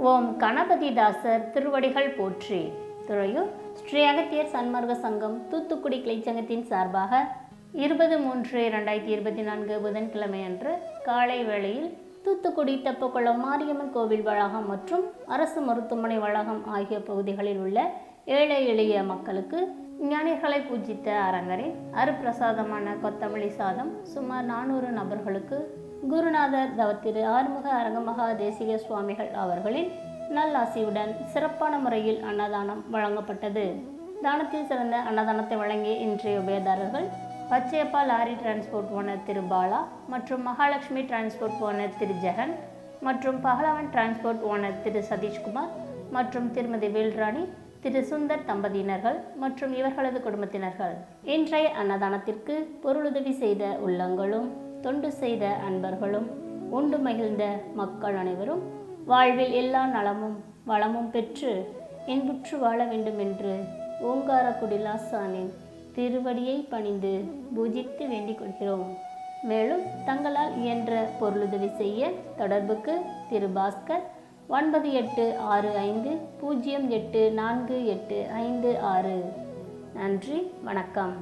ஓம் கணபதிதாசர் திருவடிகள் போற்றி. துறையூர் ஸ்ரீ அகத்தியர் சன்மார்க்க சங்கம் தூத்துக்குடி கிளைச்சங்கத்தின் சார்பாக இருபது மூன்று இரண்டாயிரத்தி இருபத்தி நான்கு புதன்கிழமை அன்று காலை வேளையில் தூத்துக்குடி தெப்பக்குளம் மாரியம்மன் கோவில் வளாகம் மற்றும் அரசு மருத்துவமனை வளாகம் ஆகிய பகுதிகளில் உள்ள ஏழை எளிய மக்களுக்கு ஞானிகளை பூஜித்த அரங்கரின் அருப்பிரசாதமான கொத்தமல்லி சாதம் சுமார் நானூறு நபர்களுக்கு குருநாதர் தவத்திரு ஆறுமுக அரங்கமகா தேசிக சுவாமிகள் அவர்களின் நல்லாசியுடன் சிறப்பான முறையில் அன்னதானம் வழங்கப்பட்டது. தானத்தில் சிறந்த அன்னதானத்தை வழங்கிய இன்றைய உபயதாரர்கள் Pachaiyappa lorry transport owner Thiru Bala மற்றும் மகாலட்சுமி டிரான்ஸ்போர்ட் ஓனர் திரு ஜெகன் மற்றும் பகலவன் டிரான்ஸ்போர்ட் ஓனர் திரு சதீஷ்குமார் மற்றும் திருமதி வேல்ராணி திரு சுந்தர் தம்பதியினர்கள் மற்றும் இவர்களது குடும்பத்தினர்கள். இன்றைய அன்னதானத்திற்கு பொருளுதவி செய்த உள்ளங்களும் தொண்டு செய்த அன்பர்களும் உண்டு மகிழ்ந்த மக்கள் அனைவரும் வாழ்வில் எல்லா நலமும் வளமும் பெற்று இன்புற்று வாழ வேண்டும் என்று ஓங்காரக்குடி திருவடியை பணிந்து பூஜித்து வேண்டிக் கொள்கிறோம். மேலும் தங்களால் இயன்ற பொருளுதவி செய்ய தொடர்புக்கு திரு பாஸ்கர் ஒன்பது எட்டு ஆறு ஐந்து பூஜ்ஜியம் எட்டு நான்கு எட்டு ஐந்து ஆறு. நன்றி வணக்கம்.